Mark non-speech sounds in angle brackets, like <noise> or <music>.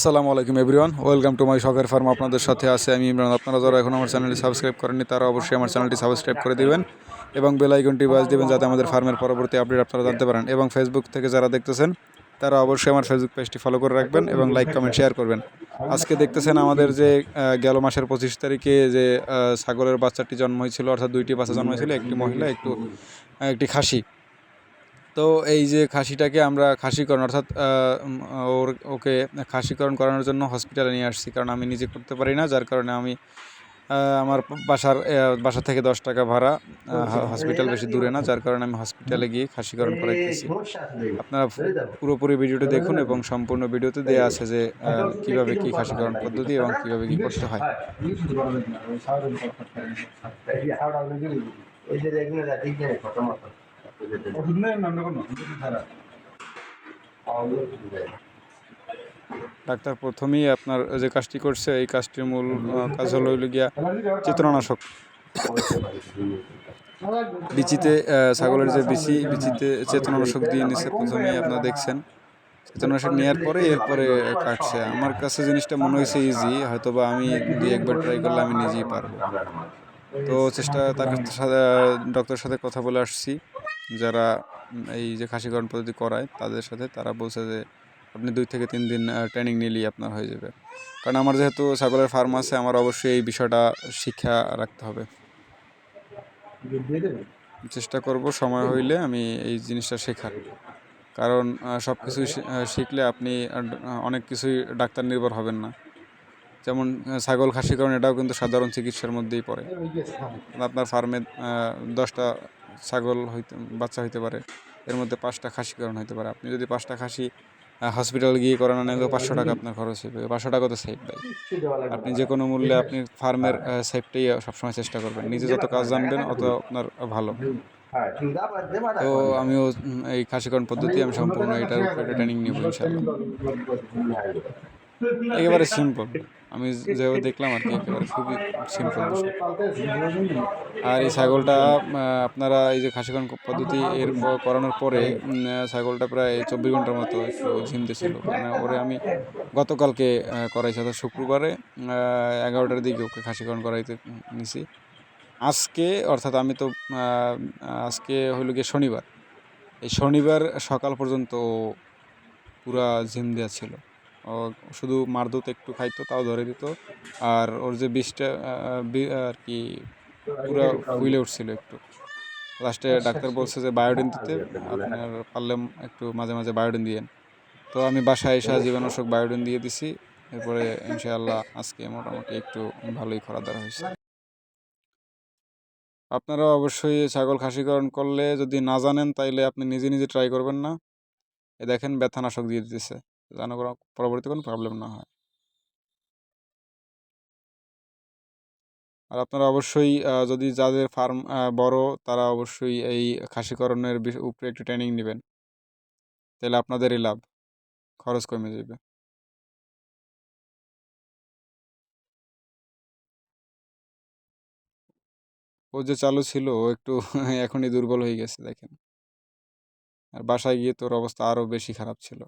আসসালামু আলাইকুম everyone welcome to my শখের ফার্ম আপনাদের সাথে আছে আমি ইমরান। আপনারা যারা এখন আমার চ্যানেলটি সাবস্ক্রাইব করেননি, তারা অবশ্যই আমার চ্যানেলটি সাবস্ক্রাইব করে দিবেন এবং বেল আইকনটি বাজ দিবেন যাতে আমাদের ফার্মের পরবর্তী আপডেট আপনারা জানতে পারেন। এবং ফেসবুক থেকে যারা দেখতেছেন, তারা অবশ্যই আমার ফেসবুক পেজটি ফলো করে রাখবেন এবং লাইক কমেন্ট শেয়ার করবেন। আজকে দেখতেছেন আমাদের যে গেল মাসের পঁচিশ তারিখে যে ছাগলের বাচ্চাটি জন্ম হয়েছিল, অর্থাৎ দুইটি বাচ্চা জন্ম হয়েছিল, একটি মহিলা, একটু, একটি খাসি। তো এই যে খাসিটাকে আমরা খাসিকরণ অর্থাৎ ওর ওকে খাসিকরণ করানোর জন্য হসপিটালে নিয়ে আসছি। কারণ আমি নিজে করতে পারি না যার কারণে আমি আমার বাসার বাসা থেকে দশ টাকা ভাড়া হসপিটাল বেশি দূরে না যার কারণে আমি হসপিটালে গিয়ে খাসিকরণ করাইতেছি। আপনারা পুরোপুরি ভিডিওটি দেখুন এবং সম্পূর্ণ ভিডিওতে দেওয়া আছে যে কীভাবে কি খাসিকরণ পদ্ধতি এবং কীভাবে কি করতে হয়। ওই যে ডাক্তার প্রথমেই আপনার যে কাজটি করছে, এই কাজটির মূল কাজ হলো গিয়া চিত্রনাশক। বিচিতে ছাগলের যে বিচি, বিচিতে চেতনানাশক দিয়ে নিছে প্রথমেই আপনারা দেখছেন। চেতনানাশক নেওয়ার পরে এরপরে কাটছে। আমার কাছে জিনিসটা মনে হয়েছে ইজি হয়তো বা আমি দুই একবার ট্রাই করলে আমি নিজেই পারব। তো চেষ্টা, তার সাথে ডক্টরের সাথে কথা বলে আসছি। যারা এই যে খাসিকরণ পদ্ধতি করায়, তাদের সাথে তারা বলছে যে, আপনি দুই থেকে তিন দিন ট্রেনিং নিলেই আপনার হয়ে যাবে। কারণ আমার যেহেতু ছাগলের ফার্ম আছে, আমার অবশ্যই এই বিষয়টা শিক্ষা রাখতে হবে। চেষ্টা করব সময় হইলে আমি এই জিনিসটা শেখার। কারণ সব কিছুই শিখলে আপনি অনেক কিছুই ডাক্তার নির্ভর হবেন না। যেমন ছাগল খাসিকরণ এটাও কিন্তু সাধারণ চিকিৎসার মধ্যেই পড়ে। আপনার ফার্মে দশটা ছাগল হইতে, বাচ্চা হইতে পারে, এর মধ্যে পাঁচটা খাসিকরণ হইতে পারে। আপনি যদি পাঁচটা খাসি হসপিটাল গিয়ে করানো নেন পাঁচশো টাকা আপনার খরচ হবে পাঁচশো টাকা তো সেফ দেয় আপনি যে কোনো মূল্যে আপনি ফার্মের সেফটাই সবসময় চেষ্টা করবেন। নিজে যত কাজ জানবেন, অত আপনার ভালো। তো আমিও এই খাসিকরণ পদ্ধতি আমি সম্পূর্ণ এটার ট্রেনিং নিব ইনশাল্লাহ একেবারে সিম্পল আমি যেভাবে দেখলাম আর কি, একেবারে খুবই সিম্পল আর এই ছাগলটা আপনারা এই যে খাসিকরণ পদ্ধতি এর করানোর পরে ছাগলটা প্রায় চব্বিশ ঘণ্টার মতো একটু ঝিমতে ছিল মানে ওরে আমি গতকালকে করাইছি, অর্থাৎ শুক্রবারে এগারোটার দিকে ওকে খাসিকরণ করাইতে নিছি। আজকে, অর্থাৎ আমি তো আজকে হইল গিয়ে শনিবার। এই শনিবার সকাল পর্যন্ত পুরা ঝিম দেওয়া ছিল। শুধু মারদুত একটু খাইতো, তাও ধরে দিত। আর ওর যে বিষটা আর কি, পুরো ফুলে উঠছিল একটু। লাস্টে ডাক্তার বলছে যে বায়োডিন দিতে, আপনার পারলে একটু মাঝে মাঝে বায়োডিন দিয়েন। তো আমি বাসায় এসে জীবাণুষক বায়োডিন দিয়ে দিছি। এরপরে ইনশাআল্লাহ আজকে মোটামুটি একটু ভালোই খরা দ্বারা হয়েছে। আপনারা অবশ্যই ছাগল খাসিকরণ করলে যদি না জানেন, তাইলে আপনি নিজে নিজে ট্রাই করবেন না। এ দেখেন ব্যথানাশক দিয়ে দিতেছে। যেন কোনো পরবর্তী কোনো প্রবলেম না হয়। আর আপনারা অবশ্যই যদি যাদের ফার্ম বড়, তারা অবশ্যই এই খাসিকরণের উপরে একটু ট্রেনিং নেবেন। তাহলে আপনাদেরই লাভ। খরচ কমে যাবে। ও যে চালু ছিল, ও একটু <laughs> এখনই দুর্বল হয়ে গেছে, দেখেন। আর বাসায় গিয়ে তোর অবস্থা আরও বেশি খারাপ ছিল।